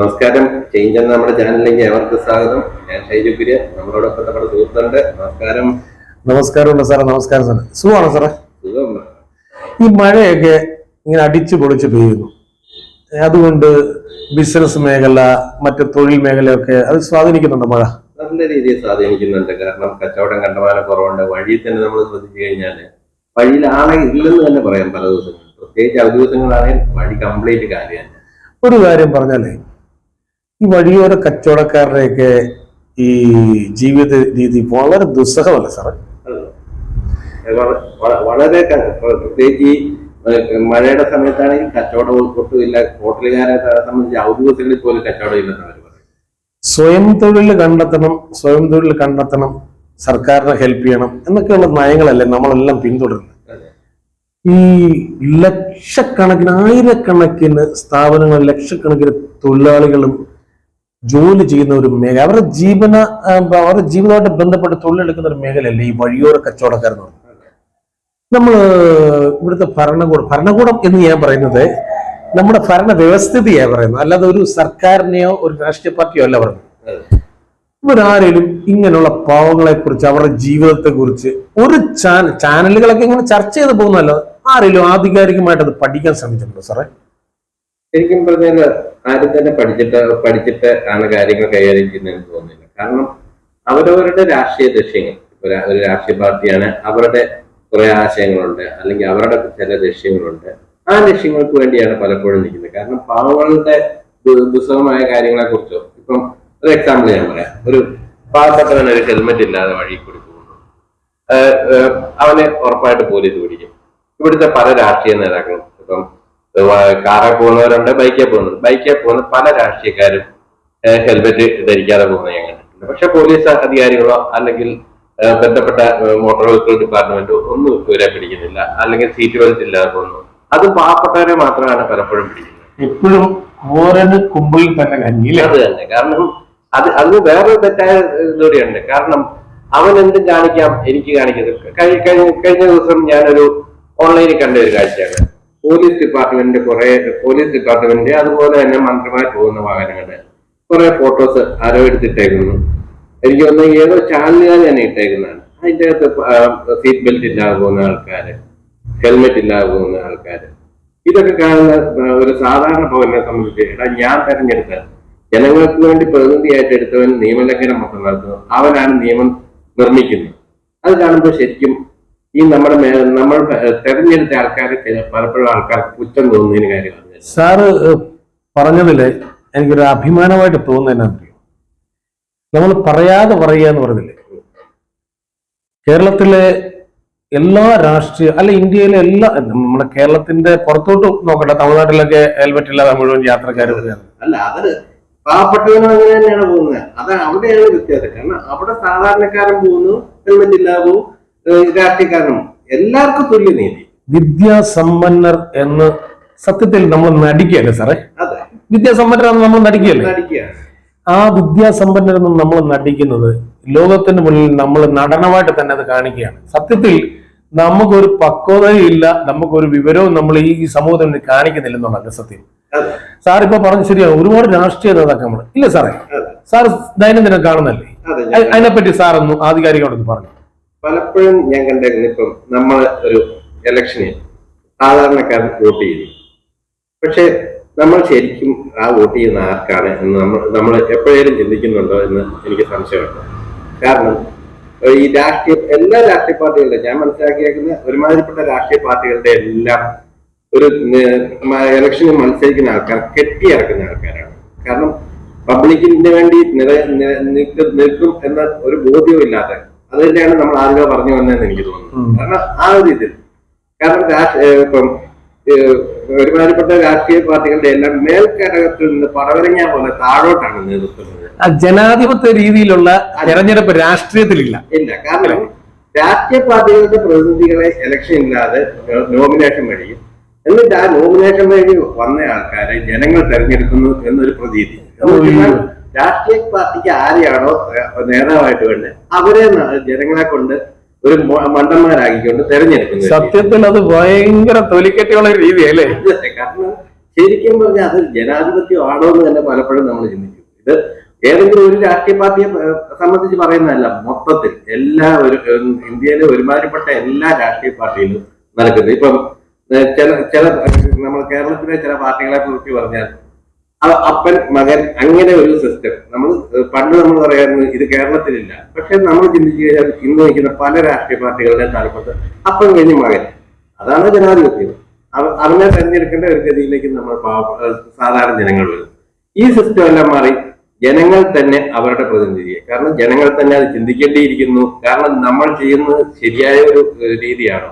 നമസ്കാരം. ചേഞ്ച് എന്ന നമ്മുടെ ചാനലിലേക്ക് ഏവർക്ക് സ്വാഗതം. ഞാൻ ഷൈജു കുര്യൻ. നമ്മളോടൊപ്പം നമ്മുടെ സുഹൃത്തുണ്ട്. നമസ്കാരം. നമസ്കാരമുണ്ട് സാറേ. നമസ്കാരം സാറേ. സുഖമാണ് സാറേ? സുഖം. ഈ മഴയൊക്കെ ഇങ്ങനെ അടിച്ചു പൊളിച്ച് പെയ്യുന്നു. അതുകൊണ്ട് ബിസിനസ് മേഖല മറ്റു തൊഴിൽ മേഖലയൊക്കെ അത് സ്വാധീനിക്കുന്നുണ്ട് മഴ? നല്ല രീതിയിൽ സ്വാധീനിക്കുന്നുണ്ട്. കാരണം കച്ചവടം കണ്ടമാനം കുറവുണ്ട്. വഴിയിൽ തന്നെ നമ്മൾ ശ്രദ്ധിച്ചു കഴിഞ്ഞാൽ വഴിയിൽ ആളെ ഇല്ലെന്ന് തന്നെ പറയാം പല ദിവസങ്ങളും പ്രത്യേകിച്ച് അവധി ദിവസങ്ങളാണെങ്കിൽ വഴി കംപ്ലീറ്റ് കാര്യമാണ് ഒരു കാര്യം പറഞ്ഞാലേ ഈ വഴിയോര കച്ചവടക്കാരുടെയൊക്കെ ഈ ജീവിത രീതി വളരെ ദുസ്സഹമല്ല സാറേ? വള- വള- വളരെ പ്രത്യേകിച്ച് ഈ മഴയുടെ സമയത്താണെങ്കിൽ കച്ചവടം ഒട്ടുമില്ല ഹോട്ടലുകാരെ സംബന്ധിച്ച് ഔദ്യോഗികളിൽ പോലും കച്ചവടം ഇല്ലെന്നാണ് സ്വയം തൊഴിൽ കണ്ടെത്തണം സ്വയം തൊഴിൽ കണ്ടെത്തണം സർക്കാരിനെ ഹെൽപ്പ് ചെയ്യണം എന്നൊക്കെയുള്ള നയങ്ങളല്ലേ നമ്മളെല്ലാം പിന്തുടരുന്നത്. ഈ ലക്ഷക്കണക്കിന് ആയിരക്കണക്കിന് സ്ഥാപനങ്ങളും ലക്ഷക്കണക്കിന് തൊഴിലാളികളും ജോലി ചെയ്യുന്ന ഒരു മേഖല അവരുടെ ജീവന അവരുടെ ജീവിതമായിട്ട് ബന്ധപ്പെട്ട് തൊഴിലെടുക്കുന്ന ഒരു മേഖലയല്ലേ ഈ വഴിയോര കച്ചവടക്കാരെന്ന് പറയുന്നത് നമ്മൾ ഇവിടുത്തെ ഭരണകൂടം ഭരണകൂടം എന്ന് ഞാൻ പറയുന്നത് നമ്മുടെ ഭരണ വ്യവസ്ഥിതിയാണ് പറയുന്നത്. അല്ലാതെ ഒരു സർക്കാരിനെയോ ഒരു രാഷ്ട്രീയ പാർട്ടിയോ അല്ല അതെ. ഇവരാരേലും ഇങ്ങനെയുള്ള പാവങ്ങളെ കുറിച്ച് അവരുടെ ജീവിതത്തെ കുറിച്ച് ഒരു ചാനൽ ചാനലുകളൊക്കെ ഇങ്ങനെ ചർച്ച ചെയ്ത് പോകുന്നല്ലോ ആരെങ്കിലും ആധികാരികമായിട്ട് അത് പഠിക്കാൻ ശ്രമിച്ചിട്ടുണ്ടോ സാറേ? ശരിക്കും പറഞ്ഞാൽ ആരും തന്നെ പഠിച്ചിട്ട് പഠിച്ചിട്ട് ആണ് കാര്യങ്ങൾ കൈകാര്യം ചെയ്യുന്നതെന്ന് തോന്നുന്നില്ല കാരണം അവരവരുടെ രാഷ്ട്രീയ ലക്ഷ്യങ്ങൾ ഒരു രാഷ്ട്രീയ പാർട്ടിയാണ് അവരുടെ കുറെ ആശയങ്ങളുണ്ട് അല്ലെങ്കിൽ അവരുടെ ചില ലക്ഷ്യങ്ങളുണ്ട്. ആ ലക്ഷ്യങ്ങൾക്ക് വേണ്ടിയാണ് പലപ്പോഴും നിൽക്കുന്നത്. കാരണം പാവങ്ങളുടെ ദുസ്സഹമായ കാര്യങ്ങളെ കുറിച്ചോ ഇപ്പം ഒരു എക്സാമ്പിൾ ഞാൻ പറയാം. ഒരു പാവപ്പെട്ടവൻ ഒരു ഹെൽമെറ്റ് ഇല്ലാതെ വഴി കൂടി പോകുന്നു. അവനെ ഉറപ്പായിട്ട് പോലീസ് പിടിക്കും. ഇവിടുത്തെ പല രാഷ്ട്രീയ നേതാക്കളും ഇപ്പം കാറിൽ പോകുന്നവരുണ്ട് ബൈക്കിൽ പോകുന്നത് ബൈക്കിൽ പോകുന്ന പല രാഷ്ട്രീയക്കാരും ഹെൽമെറ്റ് ധരിക്കാതെ പോകുന്നത് ഞാൻ കണ്ടിട്ടുണ്ട്. പക്ഷെ പോലീസ് അധികാരികളോ അല്ലെങ്കിൽ ബന്ധപ്പെട്ട മോട്ടോർ വെഹിക്കിൾ ഡിപ്പാർട്ട്മെന്റോ ഒന്നും ഇവരെ പിടിക്കുന്നില്ല. അല്ലെങ്കിൽ സീറ്റ് ബെൽറ്റ് ഇല്ലാതെ പോകുന്നു. അത് പാവപ്പെട്ടവരെ മാത്രമാണ് പലപ്പോഴും പിടിക്കുന്നത്. എപ്പോഴും ഓരോ കുമ്പിളിൽ തന്നെ കഞ്ഞിയില്ല? അത് തന്നെ. കാരണം അത് അത് വേറൊരു തെറ്റായ ഇതുകൂടിയുണ്ട്. കാരണം അവൻ എന്തും കാണിക്കാം എനിക്ക് കാണിക്കുന്നത് കഴിഞ്ഞ ദിവസം ഞാനൊരു ഓൺലൈനിൽ കണ്ട ഒരു കാഴ്ചയാണ്. പോലീസ് ഡിപ്പാർട്ട്മെന്റിന്റെ കുറെ പോലീസ് ഡിപ്പാർട്ട്മെന്റ് അതുപോലെ തന്നെ മന്ത്രിമാർ പോകുന്ന വാഹനങ്ങളുടെ കുറെ ഫോട്ടോസ് ആരോ എടുത്തിട്ടേക്കുന്നു. എനിക്ക് തോന്നുന്നു ഏതോ ചാനലുകാർ തന്നെ ഇട്ടേക്കുന്നതാണ്. അതിന്റെ അകത്ത് സീറ്റ് ബെൽറ്റ് ഇല്ലാതെ പോകുന്ന ആൾക്കാര് ഹെൽമെറ്റ് ഇല്ലാതെ പോകുന്ന ആൾക്കാര്. ഇതൊക്കെ കാണുന്ന ഒരു സാധാരണ പൗരനെ സംബന്ധിച്ച് എടാ ഞാൻ തെരഞ്ഞെടുത്ത ജനങ്ങൾക്ക് വേണ്ടി പ്രതിനിധിയായിട്ട് എടുത്തവൻ നിയമലംഘനം മൊത്തം നടത്തുന്നു. അവനാണ് നിയമം നിർമ്മിക്കുന്നത്. അത് കാണുമ്പോൾ ശരിക്കും ഈ നമ്മുടെ നമ്മൾ തെരഞ്ഞെടുത്ത ആൾക്കാർ പലപ്പോഴും ആൾക്കാർക്ക് കുറ്റം തോന്നുന്നതിന് കാര്യമാണ് സാറ് പറഞ്ഞതിൽ പറഞ്ഞതിൽ എനിക്കൊരു അഭിമാനമായിട്ട് തോന്നുന്നതിനാ അറിയോ നമ്മൾ പറയാതെ പറയുക എന്ന് പറഞ്ഞില്ലേ? കേരളത്തിലെ എല്ലാ രാഷ്ട്രീയ അല്ല ഇന്ത്യയിലെ എല്ലാ നമ്മുടെ കേരളത്തിന്റെ പുറത്തോട്ട് നോക്കട്ടെ തമിഴ്നാട്ടിലൊക്കെ ഹെൽമെറ്റ് ഇല്ലാതെ മുഴുവൻ യാത്രക്കാർ അല്ല അവർ പാവപ്പെട്ടവനും അങ്ങനെ തന്നെയാണ് പോകുന്നത്. അത് അവിടെയാണ് വ്യത്യാസം. കാരണം അവിടെ സാധാരണക്കാരൻ പോകുന്നു ഹെൽമെറ്റ് ഇല്ലാതെ പോകും. രാഷ്ട്രീയക്കാരനും. എല്ലാവർക്കും തുല്യ നീതി. വിദ്യാസമ്പന്നർ എന്ന് സത്യത്തിൽ നമ്മൾ നടിക്കുകയല്ലേ സാറേ? അതെ. വിദ്യാസമ്പന്നരാണെന്ന് നമ്മൾ നടിക്കുകയല്ലേ? ആ വിദ്യാസമ്പന്നരെന്ന് നമ്മൾ നടിക്കുന്നത് ലോകത്തിന് മുന്നിൽ നമ്മൾ നടനമായിട്ട് തന്നെ അത് കാണിക്കുകയാണ്. സത്യത്തിൽ നമുക്കൊരു പക്വതയില്ല നമുക്കൊരു വിവരവും നമ്മൾ ഈ സമൂഹത്തിന് കാണിക്കുന്നില്ല കാണിക്കുന്നില്ലെന്നുള്ളതാണ് സത്യം. സാറിപ്പോ സാർ ഇപ്പൊ പറഞ്ഞു ശരിയാണ് ഒരുപാട് രാഷ്ട്രീയ നേതാക്കൾ ഇല്ല സാറേ. സാർ ദൈനംദിനം കാണുന്നല്ലേ അതിനെപ്പറ്റി സാർ ഒന്ന് ആധികാരികമായിട്ട് പറഞ്ഞു. പലപ്പോഴും ഞാൻ കണ്ടിരുന്നു ഇപ്പം നമ്മൾ ഒരു ഇലക്ഷനിൽ സാധാരണക്കാരൻ വോട്ട് ചെയ്തു പക്ഷെ നമ്മൾ ശരിക്കും ആ വോട്ട് ചെയ്യുന്ന ആർക്കാണ് എന്ന് നമ്മൾ നമ്മൾ എപ്പോഴേലും ചിന്തിക്കുന്നുണ്ടോ എന്ന് എനിക്ക് സംശയമുണ്ട്. കാരണം ഈ രാഷ്ട്രീയ എല്ലാ രാഷ്ട്രീയ പാർട്ടികളുടെ ഞാൻ മനസ്സിലാക്കിയേക്കുന്ന ഒരുമാതിരിപ്പെട്ട രാഷ്ട്രീയ പാർട്ടികളുടെ എല്ലാം ഒരു ഇലക്ഷനിൽ മത്സരിക്കുന്ന ആൾക്കാർ കെട്ടിയിറക്കുന്ന ആൾക്കാരാണ്. കാരണം പബ്ലിക്കിന് വേണ്ടി നില നിൽക്കും എന്ന ഒരു ബോധ്യവും ഇല്ലാതെ അത് തന്നെയാണ് നമ്മൾ ആദ്യമേ പറഞ്ഞു വന്നതെന്ന് എനിക്ക് തോന്നുന്നു കാരണം ആ ഒരു ഇതിൽ. കാരണം ഇപ്പം ഒരുമാതിരിപ്പെട്ട രാഷ്ട്രീയ പാർട്ടികളുടെ എല്ലാം മേൽഘടകത്തിൽ നിന്ന് പടവരങ്ങ പോലെ താഴോട്ടാണ് നേതൃത്വം ആ ജനാധിപത്യ രീതിയിലുള്ള തെരഞ്ഞെടുപ്പ് രാഷ്ട്രീയത്തിലില്ല. ഇല്ല. കാരണം രാഷ്ട്രീയ പാർട്ടികളുടെ പ്രതിനിധികളെ ഇലക്ഷൻ ഇല്ലാതെ നോമിനേഷൻ വഴിയും എന്നിട്ട് ആ നോമിനേഷൻ വഴി വന്ന ആൾക്കാരെ ജനങ്ങൾ തെരഞ്ഞെടുക്കുന്നു എന്നൊരു പ്രതീതി. രാഷ്ട്രീയ പാർട്ടിക്ക് ആരെയാണോ നേതാവായിട്ട് വേണ്ടത്? അവരെ ജനങ്ങളെ കൊണ്ട് ഒരു മണ്ടന്മാരാക്കിക്കൊണ്ട് തെരഞ്ഞെടുക്കുന്നത് സത്യത്തിൽ അത് ഭയങ്കര തൊലിക്കെട്ടിയുള്ള രീതി രീതിയല്ലേ? കാരണം ശരിക്കും പറഞ്ഞാൽ അത് ജനാധിപത്യം ആണോ എന്ന് തന്നെ പലപ്പോഴും നമ്മൾ ചിന്തിക്കും. ഇത് ഏതെങ്കിലും ഒരു രാഷ്ട്രീയ പാർട്ടിയെ സംബന്ധിച്ച് പറയുന്നതല്ല മൊത്തത്തിൽ എല്ലാ ഒരു ഇന്ത്യയിലെ ഒരുമാതിരിപ്പെട്ട എല്ലാ രാഷ്ട്രീയ പാർട്ടിയിലും നടക്കുന്നത്. ഇപ്പം ചില ചില നമ്മൾ കേരളത്തിലെ ചില പാർട്ടികളെ കുറിച്ച് പറഞ്ഞാൽ അപ്പൻ മകൻ അങ്ങനെ ഒരു സിസ്റ്റം നമ്മൾ പണ്ട് നമ്മൾ പറയാറുണ്ട് ഇത് കേരളത്തിലില്ല. പക്ഷെ നമ്മൾ ചിന്തിച്ചു കഴിഞ്ഞാൽ ഇന്ന് നിൽക്കുന്ന പല രാഷ്ട്രീയ പാർട്ടികളുടെ തലപ്പത്ത് അപ്പൻ കഴിഞ്ഞ് മകൻ. അതാണ് ജനാധിപത്യം. അവനെ തെരഞ്ഞെടുക്കേണ്ട ഒരു ഗതിയിലേക്ക് നമ്മൾ സാധാരണ ജനങ്ങൾ വരും. ഈ സിസ്റ്റം എല്ലാം മാറി ജനങ്ങൾ തന്നെ അവരുടെ പ്രതിനിധിയെ. കാരണം ജനങ്ങൾ തന്നെ അത് ചിന്തിക്കേണ്ടിയിരിക്കുന്നു. കാരണം നമ്മൾ ചെയ്യുന്നത് ശരിയായ ഒരു രീതിയാണോ?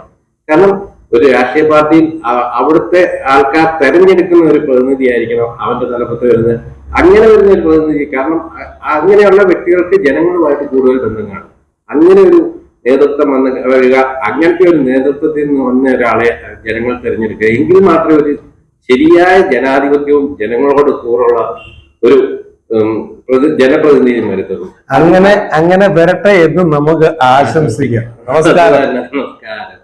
കാരണം ഒരു രാഷ്ട്രീയ പാർട്ടിയിൽ അ- അവിടുത്തെ ആൾക്കാർ തെരഞ്ഞെടുക്കുന്ന ഒരു പ്രതിനിധി ആയിരിക്കണം അവന്റെ തലപ്പത്ത് വരുന്നത്. അങ്ങനെ വരുന്ന ഒരു പ്രതിനിധി കാരണം അങ്ങനെയുള്ള വ്യക്തികൾക്ക് ജനങ്ങളുമായിട്ട് കൂടുതൽ ബന്ധം കാണും അങ്ങനെ ഒരു നേതൃത്വം വന്ന് വരിക അങ്ങനത്തെ ഒരു നേതൃത്വത്തിൽ നിന്ന് വന്ന ഒരാളെ ജനങ്ങൾ തിരഞ്ഞെടുക്കുക. എങ്കിൽ മാത്രമേ ഒരു ശരിയായ ജനാധിപത്യവും ജനങ്ങളോട് കൂറുള്ള ഒരു ജനപ്രതിനിധിയും വരുത്തുള്ളൂ. അങ്ങനെ അങ്ങനെ വരട്ടെ എന്ന് നമുക്ക് ആശംസിക്കാം. നമസ്കാരം. നമസ്കാരം.